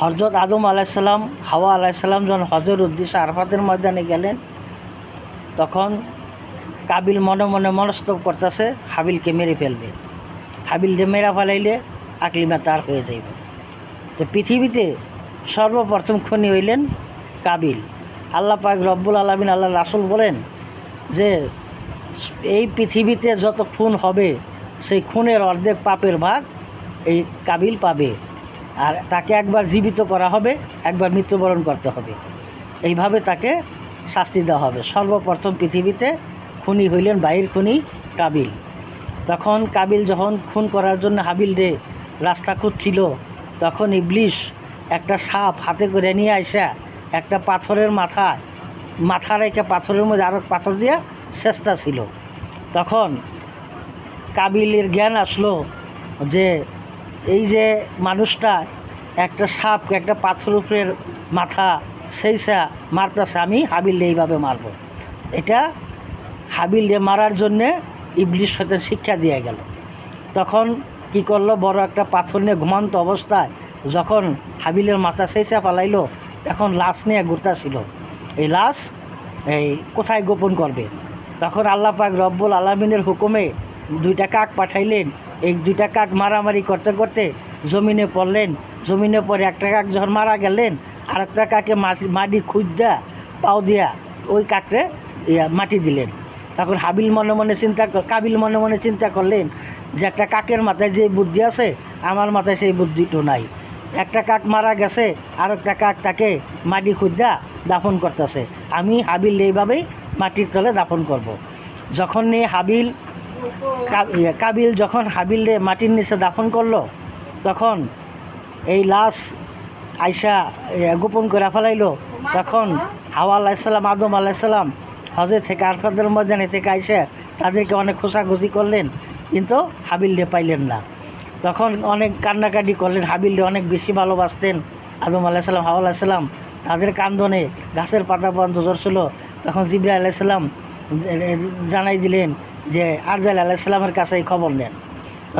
হজরত আদম আলাইসাল্লাম হাওয়া আলাইসাল্লাম যখন হজের উদ্দেশ্যে আরফাতের ময়দানে গেলেন, তখন কাবিল মনে মনে মনস্তব করতেছে, হাবিলকে মেরে ফেলবে। হাবিলকে মেরা ফেলাইলে আকলিমা তার হয়ে যাইবে। তো পৃথিবীতে সর্বপ্রথম খনি হইলেন কাবিল। আল্লাহ পাক রব্বুল আলমিন, আল্লাহ রাসুল বলেন যে, এই পৃথিবীতে যত খুন হবে, সেই খুনের অর্ধেক পাপের ভাগ এই কাবিল পাবে। আর তাকে একবার জীবিত করা হবে, একবার মৃত্যুবরণ করতে হবে। এইভাবে তাকে শাস্তি দেওয়া হবে। সর্বপ্রথম পৃথিবীতে খুনি হইলেন বাইর খুনি কাবিল। তখন কাবিল যখন খুন করার জন্য হাবিল রে রাস্তা খুঁজছিল, তখন ইবলিশ একটা সাপ হাতে করে নিয়ে আইসা একটা পাথরের মাথা মাথা রেখে পাথরের মধ্যে আরও পাথর দিয়া চেষ্টা ছিল। তখন কাবিলের জ্ঞান আসলো যে এই যে মানুষটা একটা সাপ, একটা পাথর উপরের মাথা, সেই সা মারতেছে, আমি হাবিল এইভাবে মারবো। এটা হাবিল দিয়ে মারার জন্যে ইবলিশ সাথে শিক্ষা দিয়ে গেল। তখন কি করল? বড় একটা পাথর নিয়ে ঘুমান্ত অবস্থায় যখন হাবিলের মাথা সেইসা পালাইলো এখন লাশ নিয়ে ঘুরতাছিল। এই লাশ এই কোথায় গোপন করবে? তখন আল্লাহ পাক রব্বুল আলমিনের হুকুমে দুইটা কাক পাঠাইলেন এই দুইটা কাক মারামারি করতে করতে জমিনে পড়লেন। জমিনে পরে একটা কাক যখন মারা গেলেন আর একটা কাকে মাটি খুঁজদা, পাও দিয়া ওই কাকরে মাটি দিলেন। তখন হাবিল মনে মনে চিন্তা কাবিল মনে মনে চিন্তা করলেন যে একটা কাকের মাথায় যে বুদ্ধি আছে, আমার মাথায় সেই বুদ্ধিটো নাই। একটা কাক মারা গেছে আর একটা কাক তাকে মাটি খুঁজা দাফন করতেছে। আমি হাবিল এইভাবেই মাটির তলে দাফন করব। যখন নিয়ে হাবিল কাবিল যখন হাবিলে মাটির নিচে দাফন করল তখন এই লাশ আইসা ইয়ে, গোপন করে ফেলাইলো। তখন হাওয়া আলাইসাল্লাম আদম আলাইসাল্লাম হজে থেকে আরফাদের ময়দানে থেকে আইসা তাদেরকে অনেক খোঁচাখুচি করলেন কিন্তু হাবিল হাবিলরে পাইলেন না। তখন অনেক কান্নাকাটি করলেন হাবিল হাবিলরে অনেক বেশি ভালোবাসতেন। আদম আলাইসাল্লাম হাওয়া আলাইসাল্লাম তাদের কান্দনে গাছের পাতা বন্ধ ছিল তখন জিবরা আলাইসাল্লাম জানাই দিলেন যে আরজাল আলাইসাল্লামের কাছে এই খবর নেন।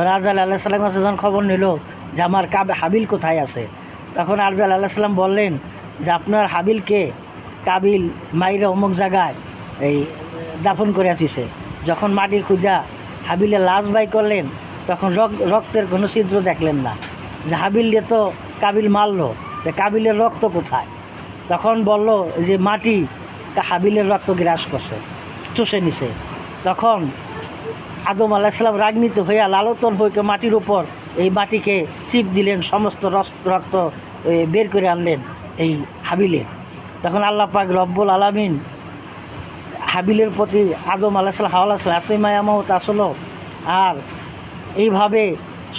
আরজাল আলাইসাল্লামের কাছে যখন খবর নিল যে আমার কাব, হাবিল কোথায় আছে, তখন আরজাল আলাইসাল্লাম বললেন যে আপনার হাবিলকে কাবিল মাইরা অমুক জায়গায় এই দাফন করে দিছে। যখন মাটি খুঁজা হাবিলে লাশ বাই করলেন, তখন রক- রক্তের কোনো ছিদ্র দেখলেন না। যে হাবিল দিয়ে তো কাবিল মারলো, যে কাবিলের রক্ত কোথায়? তখন বলল যে মাটি হাবিলের রক্ত গ্রাস করছে, চষে নিছে। তখন আদম আলাহিসাল্লাম রাগনিত হইয়া লালতন হইকে মাটির উপর এই মাটিকে চিপ দিলেন, সমস্ত রক্ত বের করে আনলেন এই হাবিলের তখন আল্লাহ পাক রব্বুল আলামিন হাবিলের প্রতি আদম আলাহিসাল্লাম হাওয়া আলাহিসাল্লাম এতই মায়ামত আসলো। আর এইভাবে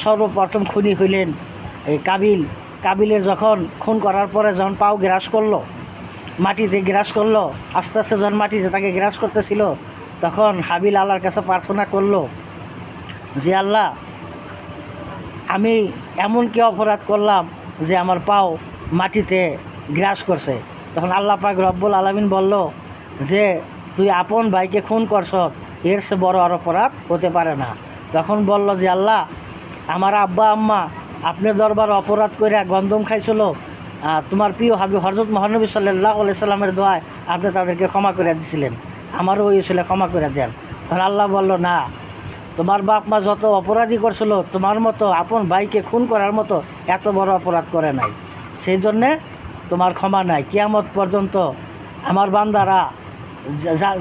সর্বপ্রথম খুনি হইলেন এই কাবিল। কাবিলের যখন খুন করার পরে যখন পাও গ্রাস করল, মাটিতে গ্রাস করল, আস্তে আস্তে যখন মাটিতে তাকে গ্রাস করতেছিল তখন হাবিল আল্লাহর কাছে প্রার্থনা করল যে, আল্লাহ, আমি এমন কি অপরাধ করলাম যে আমার পাও মাটিতে গ্রাস করছে? তখন আল্লাহ পাক রব্বুল আলমিন বলল যে, তুই আপন ভাইকে খুন করছ, এর সে বড় আর অপরাধ হতে পারে না। তখন বলল যে, আল্লাহ, আমার আব্বা, আম্মা আপনার দরবার অপরাধ করে গন্ধম খাইছিল তোমার প্রিয় হাবি হরজত মহানবী সাল্লাহ সাল্লামের দোয়ায় আপনি তাদেরকে ক্ষমা করে দিছিলেন। আমারও ওই ক্ষমা করে দেন। তখন আল্লাহ বলল, না, তোমার বাপ মা যত অপরাধী করছিল, তোমার মতো আপন ভাইকে খুন করার মতো এত বড় অপরাধ করে নাই। সেই জন্যে তোমার ক্ষমা নাই। কিয়ামত পর্যন্ত আমার বান্দারা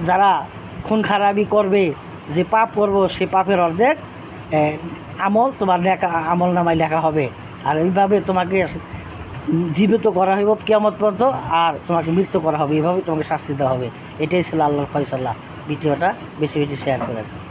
যারা খুন খারাপি করবে, যে পাপ করব, সে পাপের অর্ধেক আমল তোমার লেখা, আমল নামায় লেখা হবে। আর এইভাবে তোমাকে জীবিত করা হইব কেমত পর্যন্ত আর তোমাকে মৃত্যু করা হবে। এভাবেই তোমাকে শাস্তি দেওয়া হবে। এটাই ছিল আল্লাহর ফয়সাল্লাহ ভিডিওটা বেশি বেশি শেয়ার করে দাও।